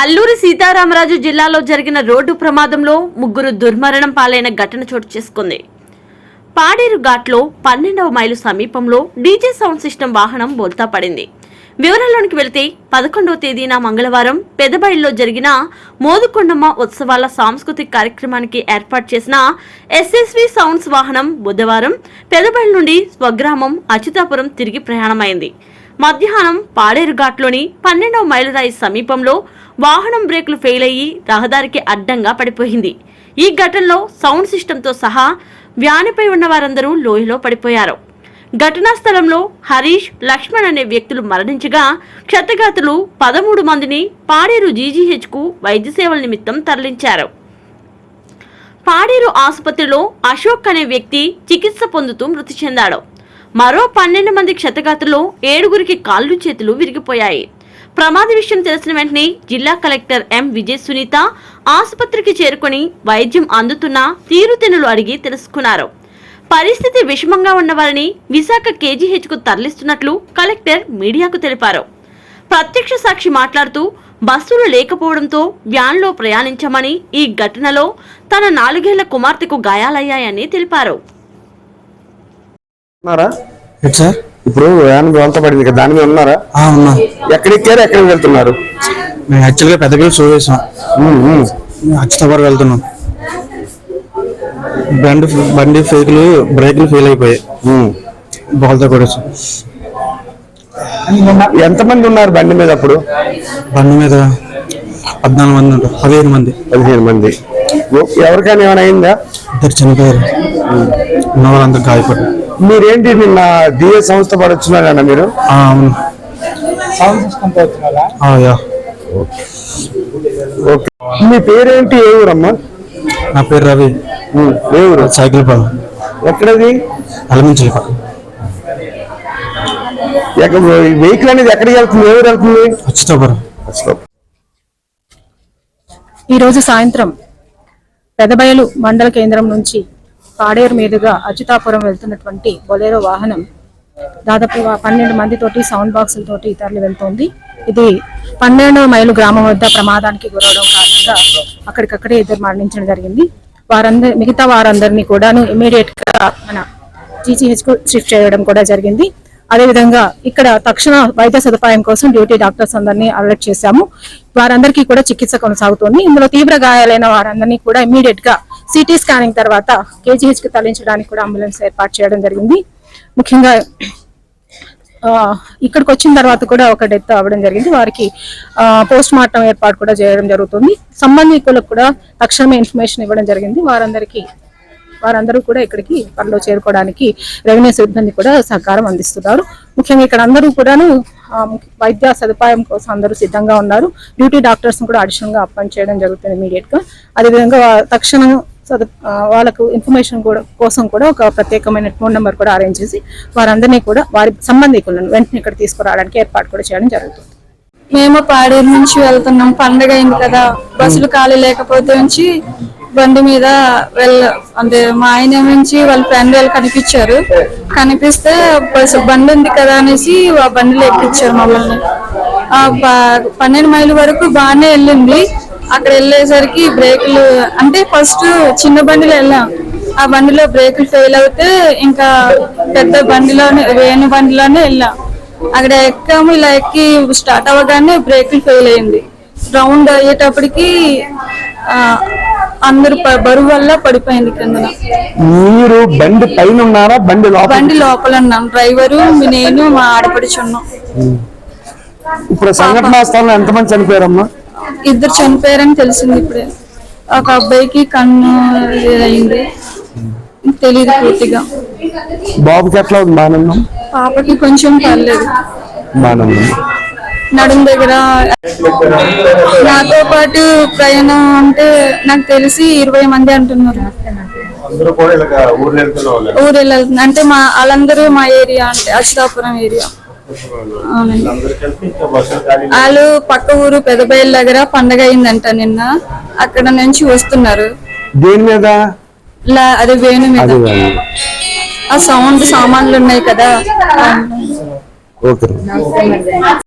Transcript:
అల్లూరి సీతారామరాజు జిల్లాలో జరిగిన రోడ్డు ప్రమాదంలో ముగ్గురు దుర్మరణం పాలైన ఘటన చోటు చేసుకుంది. పాడేరు ఘాట్లో పన్నెండవ మైలు సమీపంలో డీజే సౌండ్ సిస్టమ్ వాహనం బోల్తా పడింది. వివరాల్లోనికి వెళితే పదకొండవ తేదీన మంగళవారం పెదబడిలో జరిగిన మోదుకొండమ్మ ఉత్సవాల సాంస్కృతిక కార్యక్రమానికి ఏర్పాటు చేసిన ఎస్ఎస్వి సౌండ్స్ వాహనం బుధవారం పెదబడి నుండి స్వగ్రామం అచ్యుతాపురం తిరిగి ప్రయాణమైంది. మధ్యాహ్నం పాడేరు ఘాట్లోని పన్నెండవ మైలురాయి సమీపంలో వాహనం బ్రేకులు ఫెయిల్ అయ్యి రహదారికి అడ్డంగా పడిపోయింది. ఈ ఘటనలో సౌండ్ సిస్టంతో సహా వ్యానిపై ఉన్న వారందరూ లోయలో పడిపోయారు. ఘటనా స్థలంలో హరీష్ లక్ష్మణ్ అనే వ్యక్తులు మరణించగా క్షతగాతులు పదమూడు మందిని పాడేరు జీజీహెచ్కు వైద్య సేవల నిమిత్తం తరలించారు. పాడేరు ఆసుపత్రిలో అశోక్ అనే వ్యక్తి చికిత్స పొందుతూ మృతి చెందాడు. మరో పన్నెండు మంది క్షతగాతుల్లో ఏడుగురికి కాళ్ళు చేతులు విరిగిపోయాయి. ప్రమాద విషయం తెలిసిన వెంటనే జిల్లా కలెక్టర్ ఎం విజయ్ సునీత ఆసుపత్రికి చేరుకొని వైద్యం అందుతున్న తీరుతెన్నులు అడిగి తెలుసుకున్నారు. పరిస్థితి విషమంగా ఉన్న వారిని విశాఖ కేజీహెచ్కు తరలిస్తున్నట్లు కలెక్టర్ మీడియాకు తెలిపారు. ప్రత్యక్ష సాక్షి మాట్లాడుతూ బస్సులు లేకపోవడంతో వ్యాన్లో ప్రయాణించమని ఈ ఘటనలో తన నాలుగేళ్ళ కుమార్తెకు గాయాలయ్యాయని తెలిపారు. ఉన్నారా? సార్? ఇప్పుడు వ్యాన్ బోల్తా పడింది కదా దాని మీద ఉన్నారా? ఉన్నా. ఎక్కడికి ఎక్కారు ఎక్కడికి వెళ్తున్నారు? మేము యాక్చువల్గా పెద్ద పిల్లలు షో ఉమ్. అక్షతవర్ వెళ్తున్నాం. బండి బండి ఫేకులు బ్రేకులు ఫెయిల్ అయిపోయాయి. బాల్తో కూడా ఎంతమంది ఉన్నారు బండి మీద అప్పుడు? బండి మీద పద్నాలుగు మంది ఉంటారు. పదిహేను మంది. పదిహేను మంది. ఎవరికైనా ఏమైనా అయిందా? ఇద్దరు చనిపోయారు. ఉన్న వాళ్ళందరూ గాయపడ్డారు. మీరేంటి నిన్న డిఏ సంస్థ పడొచ్చున్నారన్న మీరు? ఆ, అవును. ఆ, యా. ఓకే. మీ పేరేంటి? ఏ ఊరమ్మా? నా పేరు రవి. ఏ ఊరు? సైకిల్ పాలు ఎక్కడది? అలమించలి ఎక్కడ వెహికల్ అనేది ఎక్కడికి వెళ్తుంది? ఏ ఊరు వెళ్తుంది? అచ్యుతాపురం ఈరోజు సాయంత్రం పెదబయలు మండల కేంద్రం నుంచి పాడేరు మీదుగా అచ్యుతాపురం వెళ్తున్నటువంటి బొలేరో వాహనం దాదాపు పన్నెండు మందితోటి సౌండ్ బాక్సులతోటి తరలి వెళ్తోంది. ఇది పన్నెండవ మైలు గ్రామం వద్ద ప్రమాదానికి గురవడం కారణంగా అక్కడికక్కడే ఇద్దరు మరణించడం జరిగింది. వారందరి మిగతా వారందరినీ కూడాను ఇమీడియట్గా మన జీజీహెచ్కు షిఫ్ట్ చేయడం కూడా జరిగింది. అదేవిధంగా ఇక్కడ తక్షణ వైద్య సదుపాయం కోసం డ్యూటీ డాక్టర్స్ అందరినీ అలర్ట్ చేశాము. వారందరికీ కూడా చికిత్స కొనసాగుతోంది. ఇందులో తీవ్ర గాయాలైన వారందరినీ కూడా ఇమీడియట్గా సిటీ స్కానింగ్ తర్వాత కేజీహెచ్కి తరలించడానికి కూడా అంబులెన్స్ ఏర్పాటు చేయడం జరిగింది. ముఖ్యంగా ఇక్కడికి వచ్చిన తర్వాత కూడా ఒక డెత్ అవ్వడం జరిగింది. వారికి పోస్ట్ మార్టం ఏర్పాటు కూడా చేయడం జరుగుతుంది. సంబంధికులకు కూడా తక్షణమే ఇన్ఫర్మేషన్ ఇవ్వడం జరిగింది. వారందరికీ వారందరూ కూడా ఇక్కడికి పనిలో చేరుకోవడానికి రెవెన్యూ సిబ్బంది కూడా సహకారం అందిస్తున్నారు. ముఖ్యంగా ఇక్కడ అందరూ కూడాను వైద్య సదుపాయం కోసం అందరూ సిద్ధంగా ఉన్నారు. డ్యూటీ డాక్టర్స్ కూడా అడిషనల్గా అపాయింట్ చేయడం జరుగుతుంది ఇమీడియట్గా అదేవిధంగా తక్షణం సదు- వాళ్ళకు ఇన్ఫర్మేషన్ కూడా కోసం కూడా ఒక ప్రత్యేకమైన ఫోన్ నెంబర్ కూడా అరేంజ్ చేసి వారందరినీ కూడా వారి సంబంధికులను వెంటనే ఇక్కడ తీసుకురావడానికి ఏర్పాటు కూడా చేయడం జరుగుతుంది. మేము పాడేరు నుంచి వెళ్తున్నాం. పండగ అయింది కదా. బస్సులు ఖాళీ లేకపోతే నుంచి బండి మీద వెళ్ళ అంటే మా ఆయన నుంచి వాళ్ళ ఫ్రెండ్ వాళ్ళు కనిపించారు. కనిపిస్తే బస్సు బండి ఉంది కదా అనేసి ఆ బండిలో ఎక్కించారు మమ్మల్ని. పన్నెండు మైలు వరకు బాగానే వెళ్ళింది. అక్కడ వెళ్ళేసరికి బ్రేకులు అంటే ఫస్ట్ చిన్న బండిలో వెళ్ళాం. ఆ బండిలో బ్రేకులు ఫెయిల్ అవుతే ఇంకా పెద్ద బండిలోనే వేణు బండిలోనే వెళ్ళాం. అక్కడ ఎక్కాము ఇలా ఎక్కి స్టార్ట్ అవ్వగానే బ్రేకులు ఫెయిల్ అయింది. రౌండ్ అయ్యేటప్పటికి అందరూ బరువు వల్ల పడిపోయింది కిందన మీరు బండి పైన ఉన్నారా? బండి లోపల? బండి లోపల ఉన్నాం. డ్రైవరు నేను మా ఆడపడుచున్నాం ఇప్పుడు సంఘటనా స్థలంలో ఎంతమంది చనిపోయారమ్మా? ఇద్దరు చనిపోయారని తెలిసింది ఇప్పుడే. ఒక అబ్బాయికి కన్ను అయింది తెలియదు పూర్తిగా. బాబుకి ఎట్లా ఉంది? బాగానే పాపకి కొంచెం పర్లేదు. బాగానే నడుము దగ్గర. నాతో పాటు ప్రయాణం అంటే నాకు తెలిసి ఇరవై మంది అంటున్నారు. ఊరు వెళ్ళాలి అంటే మా వాళ్ళందరూ మా ఏరియా అంటే అచ్యుతాపురం ఏరియా. వాళ్ళు పక్క ఊరు పెదబయలు దగ్గర పండగ అయిందంట నిన్న. అక్కడ నుంచి వస్తున్నారు. దేని మీద? లా- అదే వేణు మీద. ఆ సౌండ్ సామాన్లు ఉన్నాయి కదా. ఓకే.